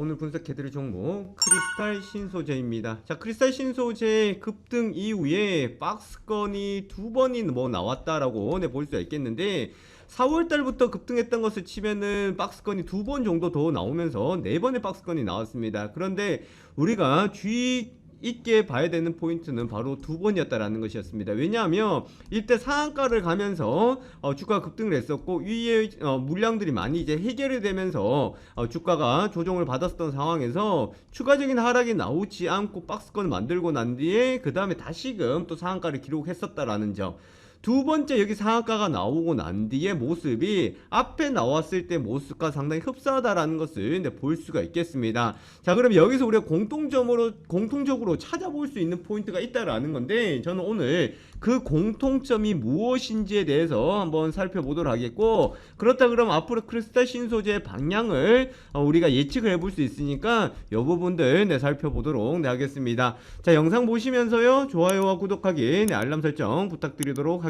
오늘 분석해드릴 종목 크리스탈 신소재입니다. 자, 크리스탈 신소재 급등 이후에 박스건이 두 번이 뭐 나왔다라고 네, 볼 수가 있겠는데 4월 달부터 급등했던 것을 치면은 박스건이 두 번 정도 더 나오면서 네 번의 박스건이 나왔습니다. 그런데 우리가 주의 있게 봐야 되는 포인트는 바로 두 번이었다라는 것이었습니다. 왜냐하면 이때 상한가를 가면서 어, 주가 급등을 했었고 위에 어, 물량들이 많이 이제 해결이 되면서 어, 주가가 조정을 받았던 상황에서 추가적인 하락이 나오지 않고 박스권을 만들고 난 뒤에 그 다음에 다시금 또 상한가를 기록했었다라는 점. 두 번째 여기 상한가가 나오고 난 뒤에 모습이 앞에 나왔을 때 모습과 상당히 흡사하다라는 것을 네, 볼 수가 있겠습니다. 자, 그럼 여기서 우리가 공통점으로 공통적으로 찾아볼 수 있는 포인트가 있다라는 건데 저는 오늘 그 공통점이 무엇인지에 대해서 한번 살펴보도록 하겠고 그렇다 그러면 앞으로 크리스탈 신소재의 방향을 어, 우리가 예측을 해볼 수 있으니까 이 부분들 네, 살펴보도록 네, 하겠습니다. 자, 영상 보시면서요 좋아요와 구독하기, 네, 알람 설정 부탁드리도록 하겠습니다.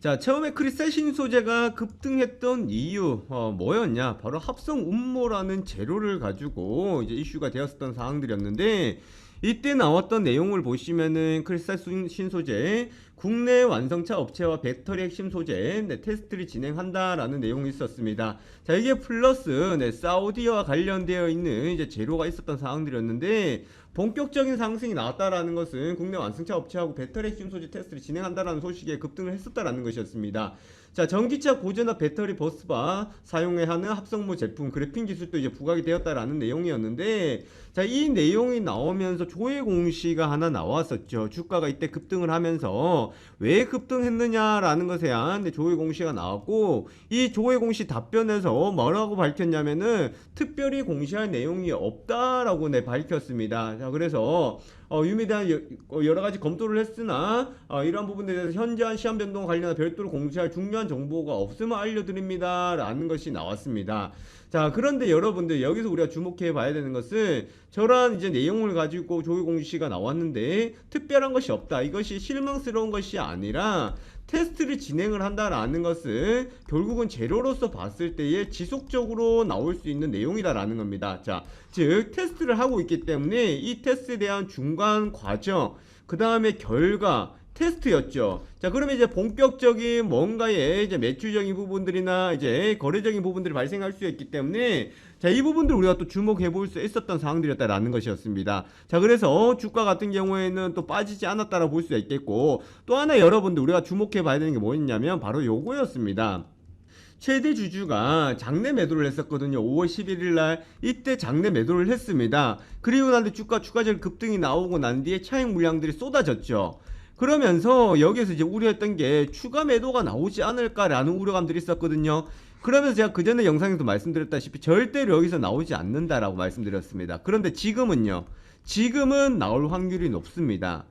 자, 처음에 크리스탈 신소재가 급등했던 이유 어, 뭐였냐? 바로 합성 음모라는 재료를 가지고 이제 이슈가 되었었던 사항들이었는데 이때 나왔던 내용을 보시면은 크리스탈 신- 신소재 국내 완성차 업체와 배터리 핵심 소재 네, 테스트를 진행한다라는 내용이 있었습니다. 자 이게 플러스 네, 사우디와 관련되어 있는 이제 재료가 있었던 사항들이었는데 본격적인 상승이 나왔다라는 것은 국내 완성차 업체하고 배터리 핵심 소재 테스트를 진행한다라는 소식에 급등을 했었다라는 것이었습니다. 자 전기차 고전압 배터리 버스바 사용해 하는 합성모 제품 그래핀 기술도 이제 부각이 되었다라는 내용이었는데 자 이 내용이 나오면서 조회 공시가 하나 나왔었죠. 주가가 이때 급등을 하면서 왜 급등했느냐라는 것에 대한 네, 조회 공시가 나왔고 이 조회 공시 답변에서 뭐라고 밝혔냐면은 특별히 공시할 내용이 없다라고 네 밝혔습니다. 자 그래서 어, 유미에 대한 여- 어, 여러 가지 검토를 했으나 어, 이러한 부분에 대해서 현재한 시험 변동 관련한 별도로 공시할 중요한 정보가 없음을 알려드립니다 라는 것이 나왔습니다. 자 그런데 여러분들 여기서 우리가 주목해 봐야 되는 것은 저러한 이제 내용을 가지고 조회 공시가 나왔는데 특별한 것이 없다. 이것이 실망스러운 것이 아니라 테스트를 진행을 한다라는 것은 결국은 재료로서 봤을 때에 지속적으로 나올 수 있는 내용이다라는 겁니다. 자, 즉 테스트를 하고 있기 때문에 이 테스트에 대한 중간 과정, 그 다음에 결과 테스트였죠. 자, 그러면 이제 본격적인 뭔가의 이제 매출적인 부분들이나 이제 거래적인 부분들이 발생할 수 있기 때문에 자, 이 부분들 우리가 또 주목해 볼 수 있었던 사항들이었다라는 것이었습니다. 자, 그래서 주가 같은 경우에는 또 빠지지 않았다라고 볼 수 있겠고 또 하나 여러분들 우리가 주목해 봐야 되는 게 뭐였냐면 바로 요거였습니다. 최대 주주가 장내 매도를 했었거든요. 5월 11일 날 이때 장내 매도를 했습니다. 그리고 난 뒤에 주가 추가적 급등이 나오고 난 뒤에 차익 물량들이 쏟아졌죠. 그러면서 여기에서 이제 우려했던 게 추가 매도가 나오지 않을까라는 우려감들이 있었거든요. 그러면서 제가 그 전에 영상에도 말씀드렸다시피 절대로 여기서 나오지 않는다라고 말씀드렸습니다. 그런데 지금은요. 지금은 나올 확률이 높습니다.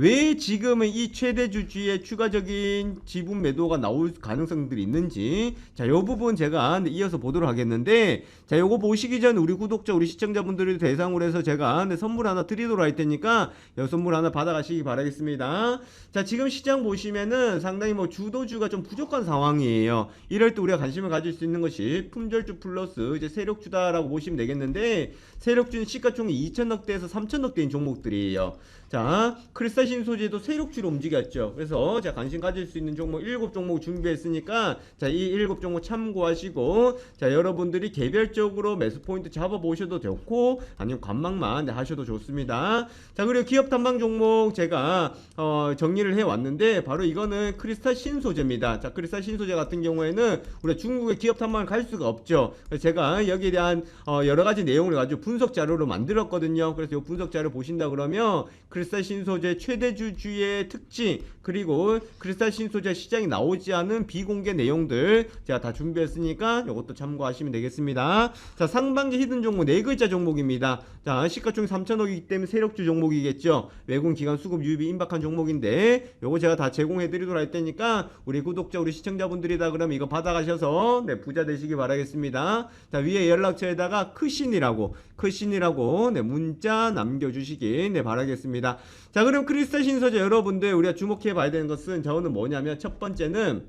왜 지금은 이 최대 주주의 추가적인 지분 매도가 나올 가능성들이 있는지 자, 요 부분 제가 네, 이어서 보도록 하겠는데 자, 요거 보시기 전 우리 구독자, 우리 시청자분들을 대상으로 해서 제가 네, 선물 하나 드리도록 할 테니까 요 선물 하나 받아가시기 바라겠습니다. 자, 지금 시장 보시면은 상당히 뭐 주도주가 좀 부족한 상황이에요. 이럴 때 우리가 관심을 가질 수 있는 것이 품절주 플러스 이제 세력주다라고 보시면 되겠는데 세력주는 시가총액 2천억대에서 3천억대인 종목들이에요. 자, 크리스탈 신소재도 세력주로 움직였죠. 그래서 제가 관심 가질 수 있는 종목 7종목 준비했으니까 자, 이 7종목 참고하시고 자, 여러분들이 개별적으로 매수 포인트 잡아 보셔도 좋고 아니면 관망만 네, 하셔도 좋습니다. 자, 그리고 기업 탐방 종목 제가 어, 정리를 해 왔는데 바로 이거는 크리스탈 신소재입니다. 자, 크리스탈 신소재 같은 경우에는 우리가 중국의 기업 탐방을 갈 수가 없죠. 제가 여기에 대한 어, 여러 가지 내용을 가지고 분석 자료로 만들었거든요. 그래서 이 분석 자료 보신다 그러면 크리스탈 신소재 최대 주주의 특징 그리고 크리스탈 신소재 시장이 나오지 않은 비공개 내용들 제가 다 준비했으니까 이것도 참고하시면 되겠습니다. 자 상반기 히든 종목 네 글자 종목입니다. 자 시가총액 3천억이기 때문에 세력주 종목이겠죠. 외국 기관 수급 유입이 임박한 종목인데 요거 제가 다 제공해드리도록 할 테니까 우리 구독자 우리 시청자분들이다 그러면 이거 받아가셔서 네 부자 되시기 바라겠습니다. 자 위에 연락처에다가 크신이라고 크신이라고 네 문자 남겨주시기 네 바라겠습니다. 자 그럼 크리 스탈 신소재 여러분들 우리가 주목해 봐야 되는 것은 저는 뭐냐면 첫 번째는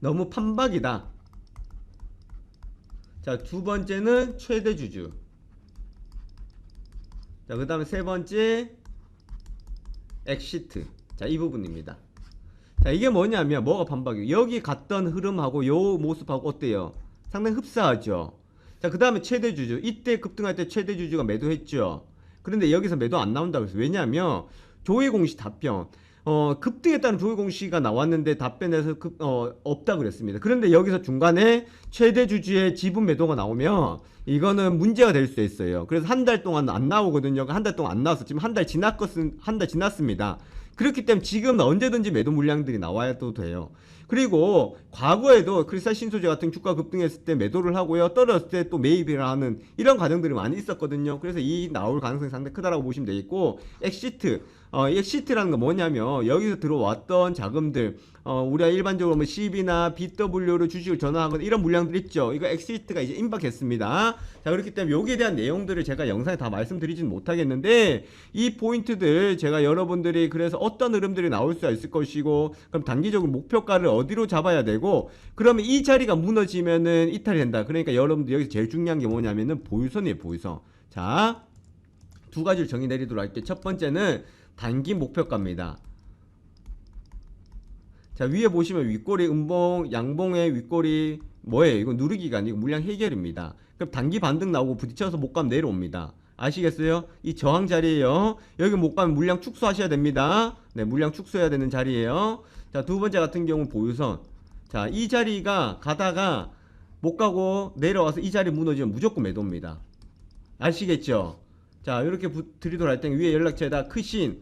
너무 판박이다. 자, 두 번째는 최대 주주. 자, 그 다음에 세 번째, 엑시트. 자, 이 부분입니다. 자, 이게 뭐냐면, 뭐가 반박이에요? 여기 갔던 흐름하고 요 모습하고 어때요? 상당히 흡사하죠? 자, 그 다음에 최대 주주. 이때 급등할 때 최대 주주가 매도했죠? 그런데 여기서 매도 안 나온다고 했어요. 왜냐하면, 조회 공시 답변. 어, 급등했다는 조회 공시가 나왔는데 답변에서 급, 어, 없다 그랬습니다. 그런데 여기서 중간에 최대 주주의 지분 매도가 나오면 이거는 문제가 될 수 있어요. 그래서 한 달 동안 안 나오거든요. 한 달 동안 안 나와서 지금 한 달 지났것은 한 달 지났습니다. 그렇기 때문에 지금 언제든지 매도 물량들이 나와도 돼요. 그리고 과거에도 크리스탈 신소재 같은 주가 급등했을 때 매도를 하고요. 떨어졌을 때 또 매입을 하는 이런 과정들이 많이 있었거든요. 그래서 이 나올 가능성이 상당히 크다라고 보시면 되겠고 엑시트 어, 엑시트라는 건 뭐냐면 여기서 들어왔던 자금들 어, 우리가 일반적으로 뭐 CB나 BW로 주식을 전환하거나 이런 물량들 있죠. 이거 엑시트가 이제 임박했습니다. 자 그렇기 때문에 여기에 대한 내용들을 제가 영상에 다 말씀드리지는 못하겠는데 이 포인트들 제가 여러분들이 그래서 어떤 흐름들이 나올 수 있을 것이고 그럼 단기적으로 목표가를 어디로 잡아야 되고 그러면 이 자리가 무너지면은 이탈이 된다. 그러니까 여러분들 여기서 제일 중요한 게 뭐냐면은 보유선이에요. 보유선. 자. 두 가지를 정의 내리도록 할게요. 첫 번째는 단기 목표가입니다. 자 위에 보시면 윗꼬리 음봉 양봉의 윗꼬리 뭐예요? 이거 누르기가 아니고 물량 해결입니다. 그럼 단기 반등 나오고 부딪혀서 목감 내려옵니다. 아시겠어요? 이 저항 자리에요. 여기 못 가면 물량 축소하셔야 됩니다. 네, 물량 축소해야 되는 자리에요. 자, 두 번째 같은 경우 보유선. 자, 이 자리가 가다가 못 가고 내려와서 이 자리 무너지면 무조건 매도입니다. 아시겠죠? 자, 이렇게 부, 드리도록 할 때 위에 연락처에다 크신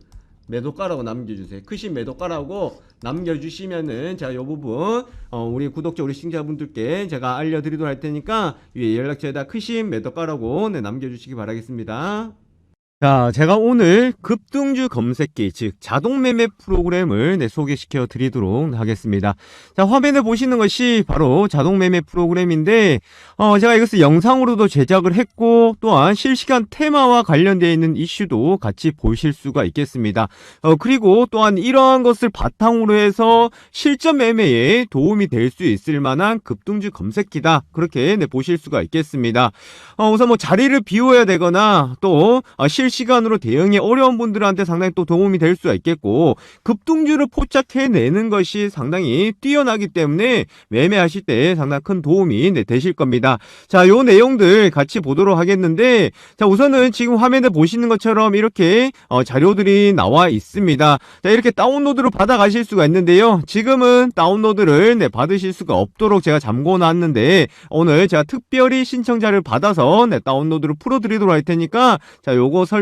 매도가라고 남겨주세요. 크신 매도가라고 남겨주시면은 제가 이 부분 어, 우리 구독자 우리 시청자분들께 제가 알려드리도록 할 테니까 위에 연락처에다 크신 매도가라고 네, 남겨주시기 바라겠습니다. 자, 제가 오늘 급등주 검색기, 즉 자동 매매 프로그램을 네, 소개시켜 드리도록 하겠습니다. 자, 화면에 보시는 것이 바로 자동 매매 프로그램인데, 어, 제가 이것을 영상으로도 제작을 했고, 또한 실시간 테마와 관련되어 있는 이슈도 같이 보실 수가 있겠습니다. 어, 그리고 또한 이러한 것을 바탕으로 해서 실전 매매에 도움이 될 수 있을 만한 급등주 검색기다. 그렇게 네, 보실 수가 있겠습니다. 어, 우선 뭐 자리를 비워야 되거나 또 어, 실 시간으로 대응이 어려운 분들한테 상당히 또 도움이 될 수가 있겠고 급등주를 포착해내는 것이 상당히 뛰어나기 때문에 매매하실 때 상당히 큰 도움이 네, 되실 겁니다. 자, 요 내용들 같이 보도록 하겠는데 자, 우선은 지금 화면에 보시는 것처럼 이렇게 어, 자료들이 나와 있습니다. 자, 이렇게 다운로드로 받아가실 수가 있는데요. 지금은 다운로드를 네, 받으실 수가 없도록 제가 잠궈 놨는데 오늘 제가 특별히 신청자를 받아서 네, 다운로드를 풀어 드리도록 할 테니까 자, 요거 설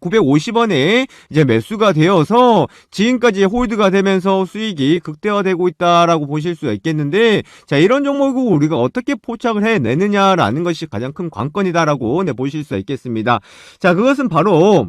950원에 이제 매수가 되어서 지금까지 홀드가 되면서 수익이 극대화되고 있다라고 보실 수가 있겠는데 자 이런 종목을 우리가 어떻게 포착을 해내느냐라는 것이 가장 큰 관건이다라고 네, 보실 수가 있겠습니다. 자 그것은 바로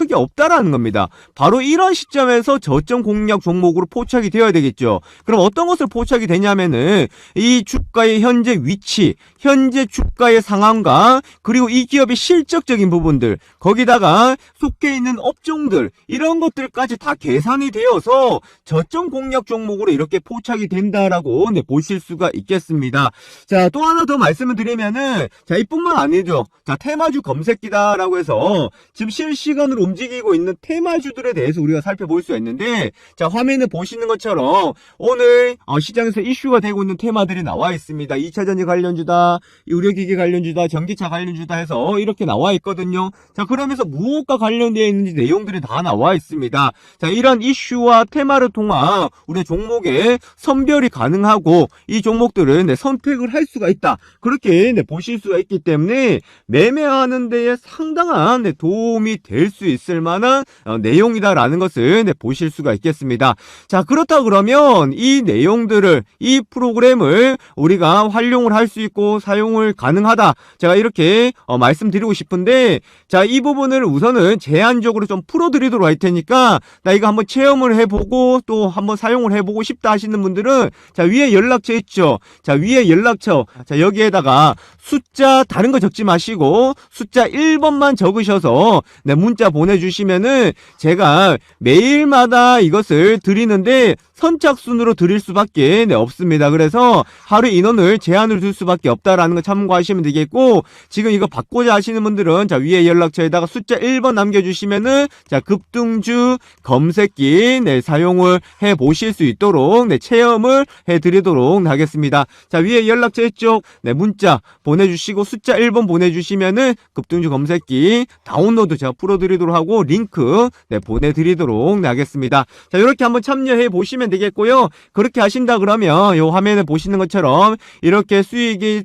크게 없다라는 겁니다. 바로 이런 시점에서 저점 공략 종목으로 포착이 되어야 되겠죠. 그럼 어떤 것을 포착이 되냐면은 이 주가의 현재 위치, 현재 주가의 상황과 그리고 이 기업의 실적적인 부분들, 거기다가 속해 있는 업종들 이런 것들까지 다 계산이 되어서 저점 공략 종목으로 이렇게 포착이 된다라고 네, 보실 수가 있겠습니다. 자, 또 하나 더 말씀을 드리면은 자, 이뿐만 아니죠. 자, 테마주 검색기다라고 해서 지금 실시간으로 움직이고 있는 테마주들에 대해서 우리가 살펴볼 수가 있는데 자, 화면에 보시는 것처럼 오늘 어, 시장에서 이슈가 되고 있는 테마들이 나와 있습니다. 2차전지 관련주다, 의료기기 관련주다, 전기차 관련주다 해서 이렇게 나와 있거든요. 자, 그러면서 무엇과 관련되어 있는지 내용들이 다 나와 있습니다. 자, 이런 이슈와 테마를 통한 우리 종목의 선별이 가능하고 이 종목들은 네, 선택을 할 수가 있다. 그렇게 네, 보실 수가 있기 때문에 매매하는 데에 상당한 네, 도움이 될 수 있을 만한 어, 내용이다라는 것을 네, 보실 수가 있겠습니다. 자, 그렇다 그러면 이 내용들을 이 프로그램을 우리가 활용을 할 수 있고 사용을 가능하다. 제가 이렇게 어, 말씀드리고 싶은데 자, 이 부분을 우선은 제한적으로 좀 풀어드리도록 할 테니까 나 이거 한번 체험을 해보고 또 한번 사용을 해보고 싶다 하시는 분들은 자, 위에 연락처 있죠. 자, 위에 연락처. 자, 여기에다가 숫자 다른 거 적지 마시고 숫자 1번만 적으셔서 네, 문자 보내 주시면은 제가 매일마다 이것을 드리는데 선착순으로 드릴 수밖에 네, 없습니다. 그래서 하루 인원을 제한을 둘 수밖에 없다라는 거 참고하시면 되겠고 지금 이거 받고자 하시는 분들은 자 위에 연락처에다가 숫자 1번 남겨주시면은 자 급등주 검색기 네, 사용을 해 보실 수 있도록 네, 체험을 해 드리도록 하겠습니다. 자 위에 연락처 있죠? 네 문자 보내주시고 숫자 1번 보내주시면은 급등주 검색기 다운로드 제가 풀어드리도록 하고 링크 네, 보내드리도록 하겠습니다. 자 이렇게 한번 참여해 보시면 되겠고요. 그렇게 하신다 그러면 요 화면에 보시는 것처럼 이렇게 수익이